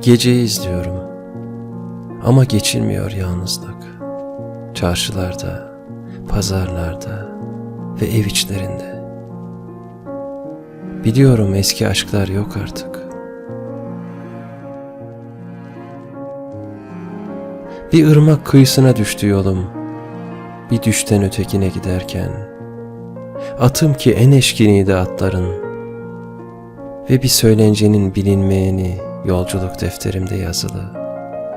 Geceyi izliyorum. Ama geçilmiyor yalnızlık. Çarşılarda, pazarlarda ve ev içlerinde. Biliyorum eski aşklar yok artık. Bir ırmak kıyısına düştü yolum. Bir düşten ötekine giderken. Atım ki en eşkiniydi atların. Ve bir söylencenin bilinmeyeni yolculuk defterimde yazılı.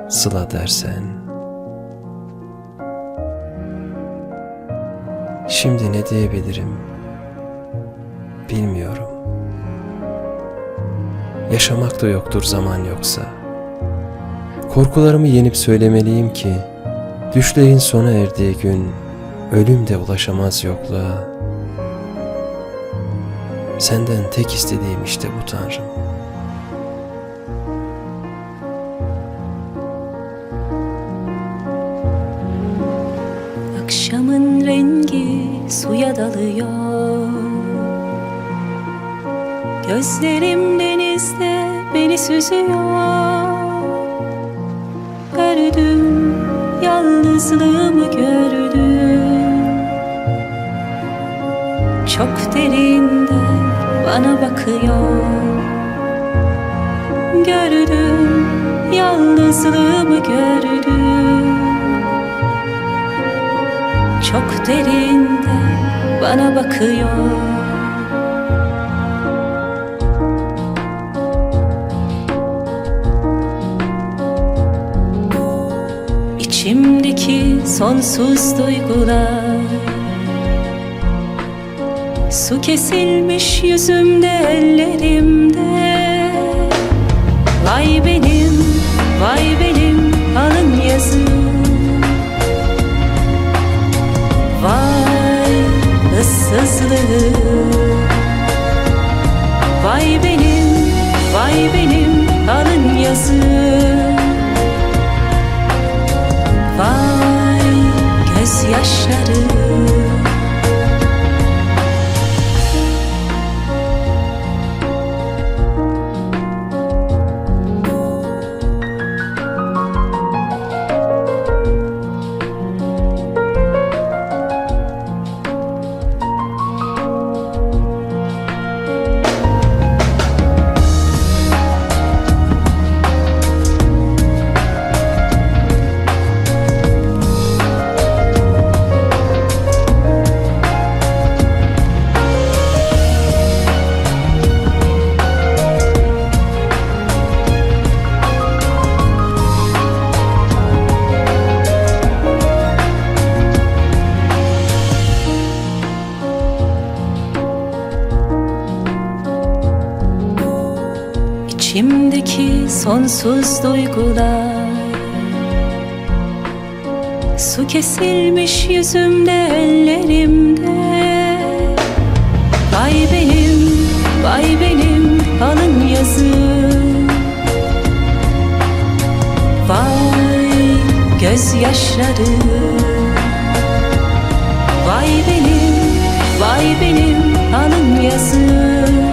Sıla dersen. Şimdi ne diyebilirim? Bilmiyorum. Yaşamak da yoktur zaman yoksa. Korkularımı yenip söylemeliyim ki düşlerin sona erdiği gün ölüm de ulaşamaz yokluğa. Senden tek istediğim işte bu Tanrım. Akşamın rengi suya dalıyor Gözlerim denizde beni süzüyor Gördüm, yalnızlığımı gördüm Çok derinde bana bakıyor. Gördüm, yalnızlığımı gördüm. Çok derinde bana bakıyor. İçimdeki sonsuz duygular Su kesilmiş yüzümde ellerimde. Vay benim, vay benim alın yazım Vay ıssızlığım Vay benim, vay benim alın yazım İçimdeki sonsuz duygular. Su kesilmiş yüzümde ellerimde. Vay benim, vay benim alın yazım. Vay gözyaşlarım. Vay benim, vay benim alın yazım.